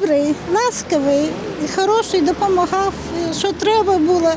добрий, ласкавий, хороший, допомагав. Що треба було,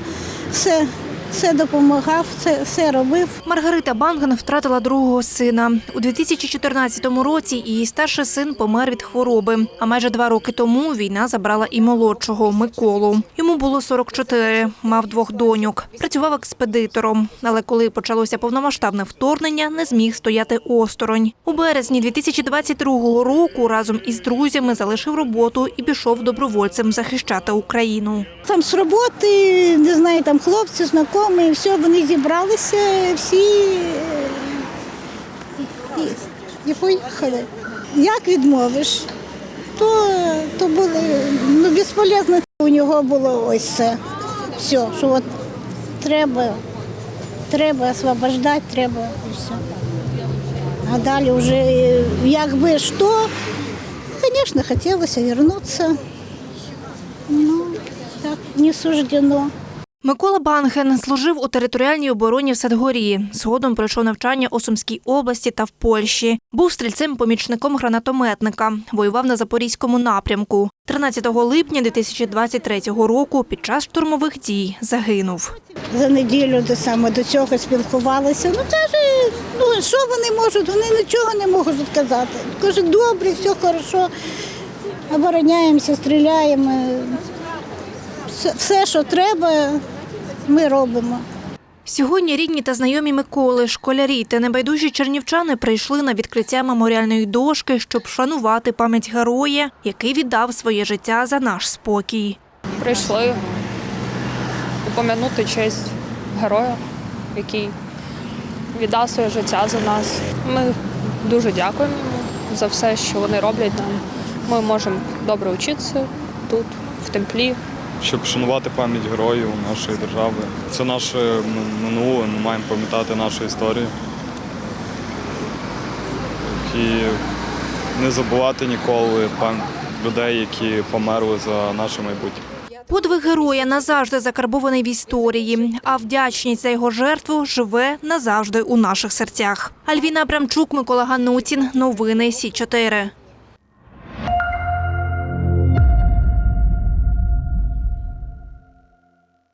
все, все допомагав, все, все робив. Маргарита Банген втратила другого сина. У 2014 році її старший син помер від хвороби. А майже два роки тому війна забрала і молодшого Миколу. Йому було 44, мав двох доньок. Працював експедитором. Але коли почалося повномасштабне вторгнення, не зміг стояти осторонь. У березні 2022 року разом із друзями залишив роботу і пішов добровольцем захищати Україну. Там з роботи, не знаю, там хлопці, знайомі, все, вони зібралися, всі е, і, і поїхали. Як відмовиш? То, то були, ну, безполезно у нього було ось це. Все, що от треба, треба освобождати, треба і все. А далі вже якби що, звісно, хотілося повернутися. Ну, так, не суждено. Микола Банген служив у територіальній обороні в Садгорі. Згодом пройшов навчання у Сумській області та в Польщі. Був стрільцем-помічником гранатометника. Воював на Запорізькому напрямку. 13 липня 2023 року під час штурмових дій загинув. За неділю до саме до цього спілкувалися. Ну каже, ну що вони можуть? Вони нічого не можуть казати. Каже, добре, все хорошо. Обороняємося, стріляємо. Все, все, що треба, ми робимо. Сьогодні рідні та знайомі Миколи, школярі та небайдужі чернівчани прийшли на відкриття меморіальної дошки, щоб вшанувати пам'ять героя, який віддав своє життя за наш спокій. прийшли упомянути честь героя, який віддав своє життя за нас. Ми дуже дякуємо за все, що вони роблять нам. Ми можемо добре вчитися тут, в темплі. Щоб шанувати пам'ять героїв нашої держави. Це наше минуле, ми маємо пам'ятати нашу історію. І не забувати ніколи людей, які померли за наше майбутнє. Подвиг героя назавжди закарбований в історії, а вдячність за його жертву живе назавжди у наших серцях. Альвіна Абрамчук, Микола Ганутін. Новини Сі 4